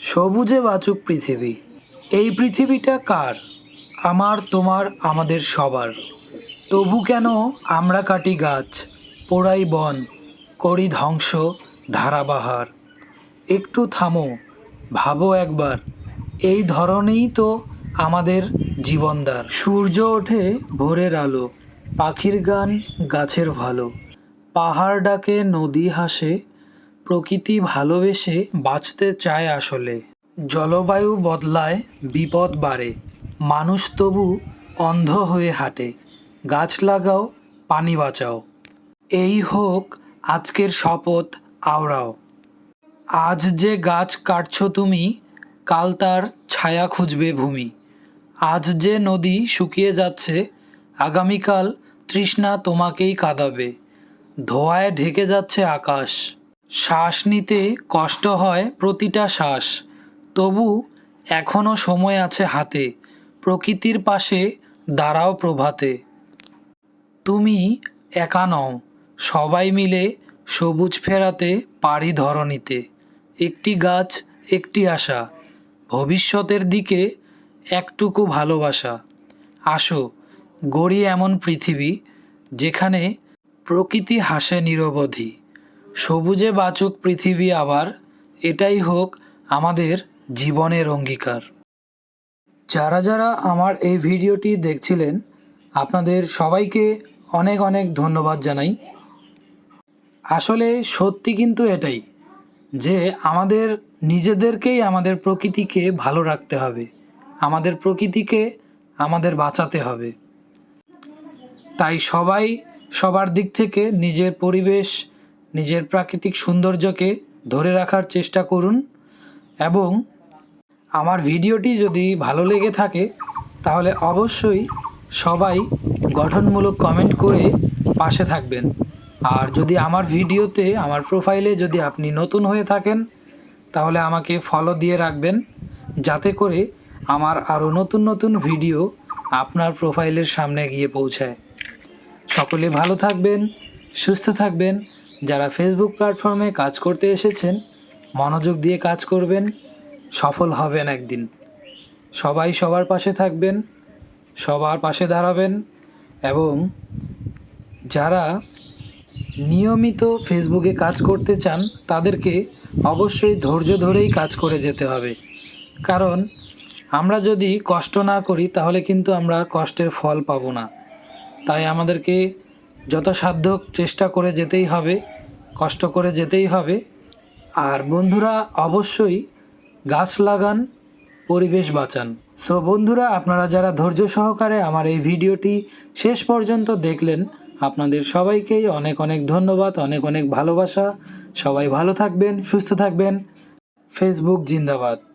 সবুজে বাঁচুক পৃথিবী। এই পৃথিবীটা কার? আমার, তোমার, আমাদের সবার। তবু কেন আমরা কাটি গাছ, পোড়াই বন, করি ধ্বংস ধারাবাহার? একটু থামো, ভাবো একবার, এই ধরনেই তো আমাদের জীবনদার। সূর্য ওঠে ভোরের আলো, পাখির গান গাছের ভালো। পাহাড় ডাকে, নদী হাসে প্রকৃতি ভালোবেসে বাঁচতে চায় আসলে। জলবায়ু বদলায়, বিপদ বাড়ে। মানুষ তবু অন্ধ হয়ে হাঁটে। গাছ লাগাও, পানি বাঁচাও। এই হোক আজকের শপথ, আওড়াও। আজ যে গাছ কাটছো তুমি, কাল তার ছায়া খুঁজবে ভূমি। আজ যে নদী শুকিয়ে যাচ্ছে, আগামীকাল তৃষ্ণা তোমাকেই কাঁদাবে। ধোয়ায় ঢেকে যাচ্ছে আকাশ। শ্বাস নিতে কষ্ট হয় প্রতিটা শ্বাস। তবু এখনও সময় আছে হাতে, প্রকৃতির পাশে দাঁড়াও প্রভাতে। তুমি একা নও, সবাই মিলে সবুজ ফেরাতে পারি ধরণীতে। একটি গাছ, একটি আশা, ভবিষ্যতের দিকে একটুকু ভালোবাসা। আসো, গড়ি এমন পৃথিবী যেখানে প্রকৃতি হাসে নিরবধি। সবুজে বাঁচুক পৃথিবী আবার, এটাই হোক আমাদের জীবনের অঙ্গীকার। যারা যারা আমার এই ভিডিওটি দেখছিলেন, আপনাদের সবাইকে অনেক অনেক ধন্যবাদ জানাই। আসলে সত্যি কিন্তু এটাই, যে আমাদের নিজেদেরকেই আমাদের প্রকৃতিকে ভালো রাখতে হবে, আমাদের প্রকৃতিকে আমাদের বাঁচাতে হবে। তাই সবাই সবার দিক থেকে নিজের পরিবেশ নিজের প্রাকৃতিক সৌন্দর্যকে ধরে রাখার চেষ্টা করুন এবং আমার ভিডিওটি যদি ভালো লেগে থাকে, তাহলে অবশ্যই সবাই গঠনমূলক কমেন্ট করে পাশে থাকবেন। আর যদি আমার ভিডিওতে, আমার প্রোফাইলে যদি আপনি নতুন হয়ে থাকেন, তাহলে আমাকে ফলো দিয়ে রাখবেন, যাতে করে আমার আরও নতুন নতুন ভিডিও আপনার প্রোফাইলের সামনে গিয়ে পৌঁছায়। সকলে ভালো থাকবেন, সুস্থ থাকবেন যারা ফেসবুক প্ল্যাটফর্মে কাজ করতে এসেছেন, মনোযোগ দিয়ে কাজ করবেন, সফল হবেন একদিন। সবাই সবার পাশে থাকবেন, সবার পাশে দাঁড়াবেন এবং যারা নিয়মিত ফেসবুকে কাজ করতে চান, তাদেরকে অবশ্যই ধৈর্য ধরেই কাজ করে যেতে হবে। কারণ আমরা যদি কষ্ট না করি, তাহলে কিন্তু আমরা কষ্টের ফল পাবো না। তাই আমাদেরকে যথাসাধ্য চেষ্টা করে যেতেই হবে, কষ্ট করে যেতেই হবে। আর বন্ধুরা, অবশ্যই গাছ লাগান, পরিবেশ বাঁচান। সো বন্ধুরা, আপনারা যারা ধৈর্য সহকারে আমার এই ভিডিওটি শেষ পর্যন্ত দেখলেন, আপনাদের সবাইকেই অনেক অনেক ধন্যবাদ, অনেক অনেক ভালোবাসা। সবাই ভালো থাকবেন, সুস্থ থাকবেন। ফেসবুক জিন্দাবাদ।